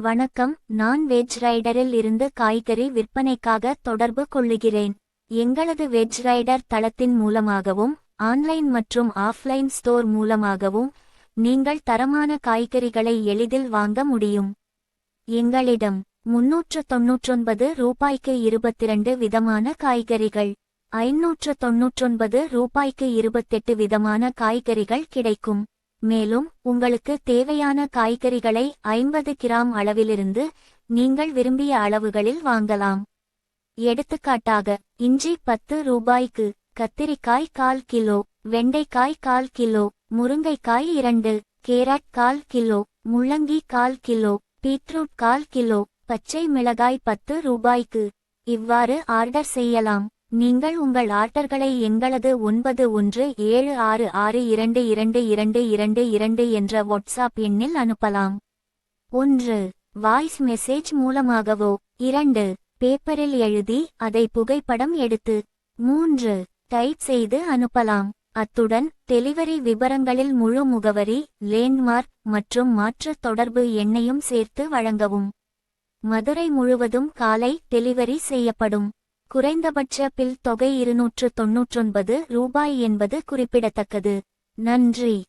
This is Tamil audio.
வணக்கம் நான் வெஜ் ரைடரில் இருந்து காய்கறி விற்பனைக்காக தொடர்பு கொள்ளுகிறேன். எங்களது வெஜ் ரைடர் தளத்தின் மூலமாகவும் ஆன்லைன் மற்றும் ஆஃப்லைன் ஸ்டோர் மூலமாகவும் நீங்கள் தரமான காய்கறிகளை எளிதில் வாங்க முடியும். எங்களிடம் முன்னூற்று தொன்னூற்றொன்பது ரூபாய்க்கு இருபத்திரண்டு விதமான காய்கறிகள் ஐநூற்று தொன்னூற்றொன்பது ரூபாய்க்கு இருபத்தெட்டு விதமான காய்கறிகள் கிடைக்கும். மேலும் உங்களுக்கு தேவையான காய்கறிகளை ஐம்பது கிராம் அளவிலிருந்து நீங்கள் விரும்பிய அளவுகளில் வாங்கலாம். எடுத்துக்காட்டாக இஞ்சி பத்து ரூபாய்க்கு கத்திரிக்காய் கால் கிலோ வெண்டைக்காய் கால் கிலோ முருங்கைக்காய் இரண்டு கேரட் கால் கிலோ முள்ளங்கி கால் கிலோ பீட்ரூட் கால் கிலோ பச்சை மிளகாய் பத்து ரூபாய்க்கு இவ்வாறு ஆர்டர் செய்யலாம். நீங்கள் உங்கள் ஆர்டர்களை எங்களது ஒன்பது ஒன்று ஏழு ஆறு ஆறு இரண்டு இரண்டு இரண்டு இரண்டு இரண்டு என்ற வாட்ஸ்அப் எண்ணில் அனுப்பலாம். ஒன்று வாய்ஸ் மெசேஜ் மூலமாகவோ இரண்டு பேப்பரில் எழுதி அதை புகைப்படம் எடுத்து மூன்று டைப் செய்து அனுப்பலாம். அத்துடன் டெலிவரி விவரங்களில் முழு முகவரி லேண்ட்மார்க் மற்றும் மாற்று தொடர்பு எண்ணையும் சேர்த்து வழங்கவும். மதுரை முழுவதும் காலை டெலிவரி செய்யப்படும். குறைந்தபட்ச பில் தொகை இருநூற்று தொன்னூற்றொன்பது ரூபாய் என்பது குறிப்பிடத்தக்கது. நன்றி.